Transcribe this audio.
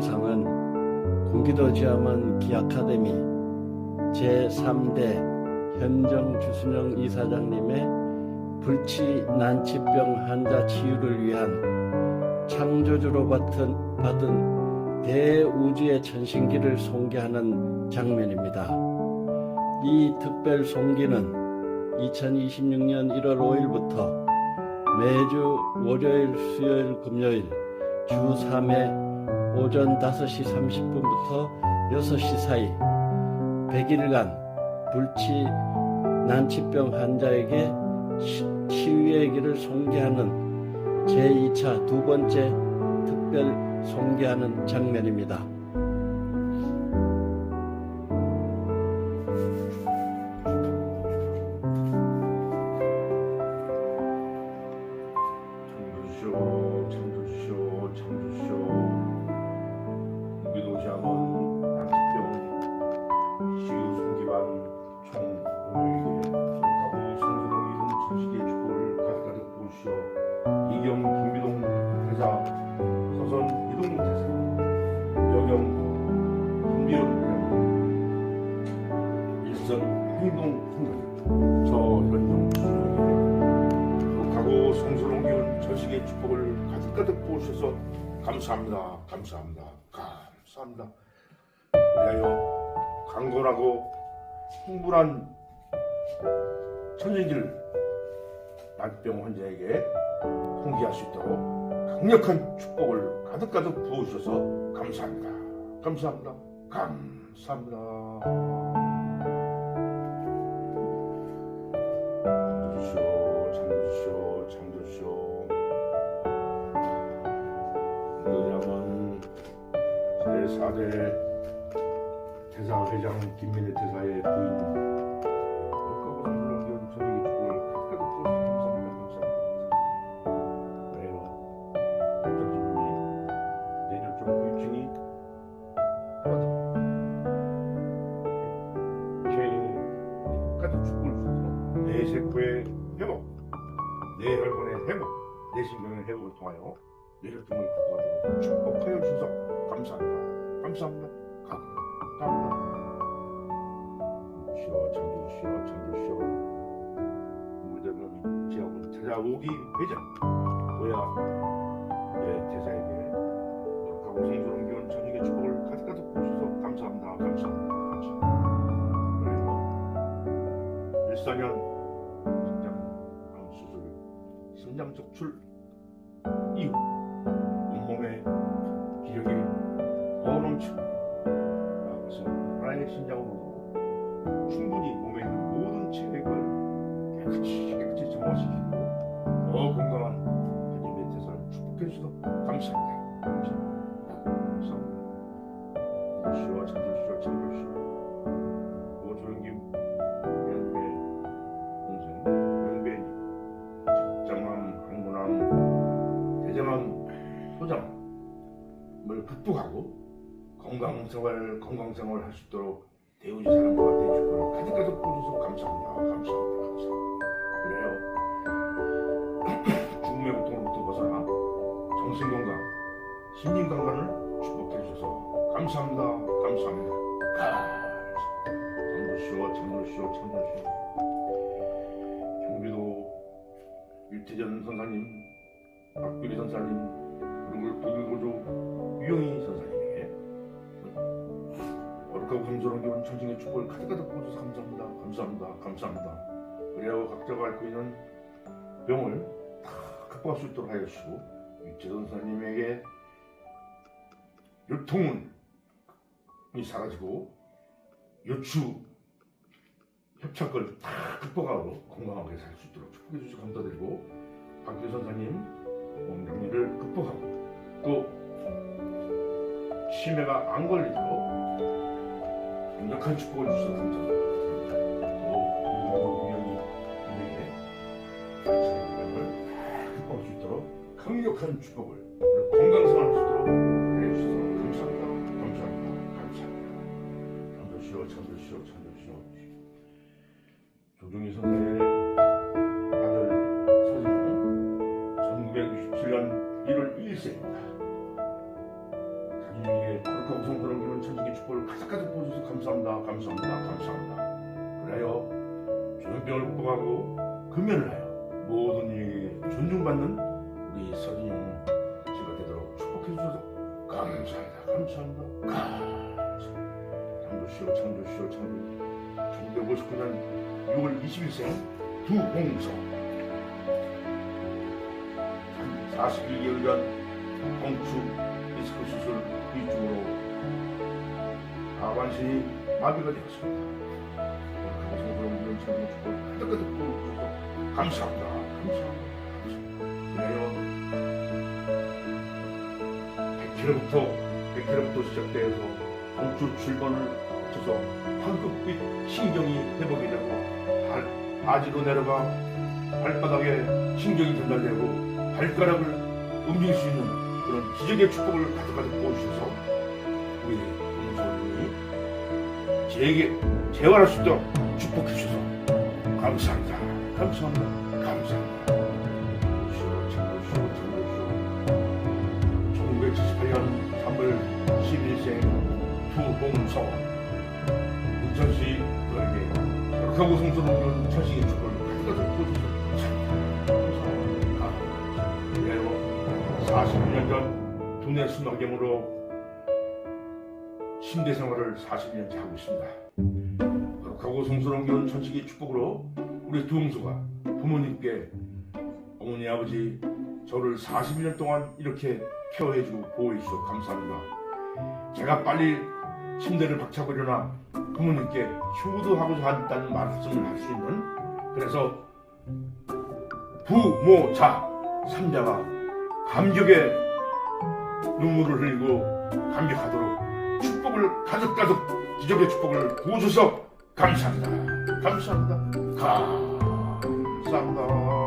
영상은 공기도지암원 기아카데미 제3대 현정 주순영 이사장님의 불치 난치병 환자 치유를 위한 창조주로 받은, 받은 대우주의 전신기를 송계하는 장면입니다. 이 특별 송기는 2026년 1월 5일부터 매주 월요일, 수요일, 금요일 주 3회 오전 5시 30분부터 6시 사이 100일간 불치 난치병 환자에게 치- 치유의 길을 송계하는 제2차 두 번째 특별 송계하는 장면입니다. 행동 총장 저 현종 주님에게 가고 성스러운 기운 전식의 축복을 가득가득 부으셔서 감사합니다. 감사합니다. 감사합니다. 그리하여 강건하고 흥분한 천진기를 난병 환자에게 홍기할 수 있도록 강력한 축복을 가득가득 부어주셔서 감사합니다. 감사합니다. 감사합니다. 제4대 대사 회장 김민혜 대사의 부인. 내 세포의 회복, 내 혈관의 회복, 내 신경의 회복을 통하여 내를 등을 극복하도록 축복하여 주셔서 감사합니다. 감사합니다. 감사합니다. 주시오, 창조주시오, 창조주시오. 우리들은 지하고 찾아오기 회전. 도야 내 대사에게 가고 성스러운 기운 천익의 축복을 가득가득 부으셔서 감사합니다. 감사합니다. 감사합니다. 그래요. 일사년 신장 수술, 신장 적출 이후 온 몸에 기력이 더 넘치고 그래서 하나의 신장으로 충분히 몸에 있는 모든 체액을 깨끗이 깨끗이 정화시키고 더 건강한 하나님의 대사를 축복해 주셔서 감사합니다. 감사합니다. 주시오, 참주시오, 참주시오. 오조영님 건강생활 건강생활 할수 있도록 대우지 사랑과 대주를 가득가득 뿌려서 감사합니다. 감사합니다. 감사합니다. 그래요. 죽음의 고통으로부터 벗어나 정신건강 심리건강을 축복해 주셔서 감사합니다. 감사합니다. 참조시오 참조시오 참조시오. 경기도 유태전 선사님 박규리 선사님 그리고 독일고조 유영희 선사님 어렵고 감사한 기운 천칭의 축복을 가득가득 부어줘서 감사합니다. 감사합니다. 감사합니다. 그래야 각자가 앓고 있는 병을 다 극복할 수 있도록 하여 주시고 유태전 선사님에게 요통은 이 사라지고 요추 협착을 다 극복하고 건강하게 살 수 있도록 축복해 주셔서 감사드리고 박규 선사님 몸병리를 극복하고 또 치매가 안 걸리도록 강력한 축복을 주셔서 감사드립니다. 또 우연히 우리에게 치매를 다 극복할 수 있도록 강력한 축복을 수 있도록 해주셔서 감사합니다. 감사합니다. 감사합니다. 참조시오 참조시오 참조시오 조중희 선생 감사합니다. 감사합니다. 그래요. 조현병을 극복하고 근면을 하여 모든 이에게 존중받는 우리 서진영 씨가 되도록 축복해 주셔서 감사합니다. 감사합니다. 감사합니다. 창조시오 창조시오 창조 1959년 6월 21생 두홍서 42개월 전 공추 디스크 수술 후유증으로 하반신이 마비가 되었습니다. 감성스러운 이런 찬양 축복 가득가득 부어주셔서 감사합니다. 감사합니다. 그래요. 100km부터 100km부터 시작돼서 공추 출번을 거쳐서 황급빛 신경이 회복이 되고 발, 바지로 내려가 발바닥에 신경이 전달되고 발가락을 움직일 수 있는 그런 기적의 축복을 가득가득 부어주셔서 우리 제게 재활할 수 있도록 축복해 주셔서 감사합니다. 감사합니다. 감사합니다. 쉬어, 참고 쉬어, 참고 쉬어. 1978년 3월 11생 두홍서 문천씨 너에게 거룩하고 성스러운 천식의 축복을 가득가득 부어주셔서 감사합니다. 감사합니다. 그리고 40년 전 두뇌 수막염으로 침대 생활을 40년째 하고 있습니다. 거룩하고 성스러운 교훈 천식의 축복으로 우리 두홍수가 부모님께 어머니 아버지 저를 41년 동안 이렇게 케어해주고 보호해주셔서 감사합니다. 제가 빨리 침대를 박차고 일어나 부모님께 효도하고자 한다는 말씀을 할 수 있는 그래서 부모자 삼자가 감격의 눈물을 흘리고 감격하도록 축복을 가득가득 기적의 축복을 부어주셔서 감사합니다. 감사합니다. 감사합니다.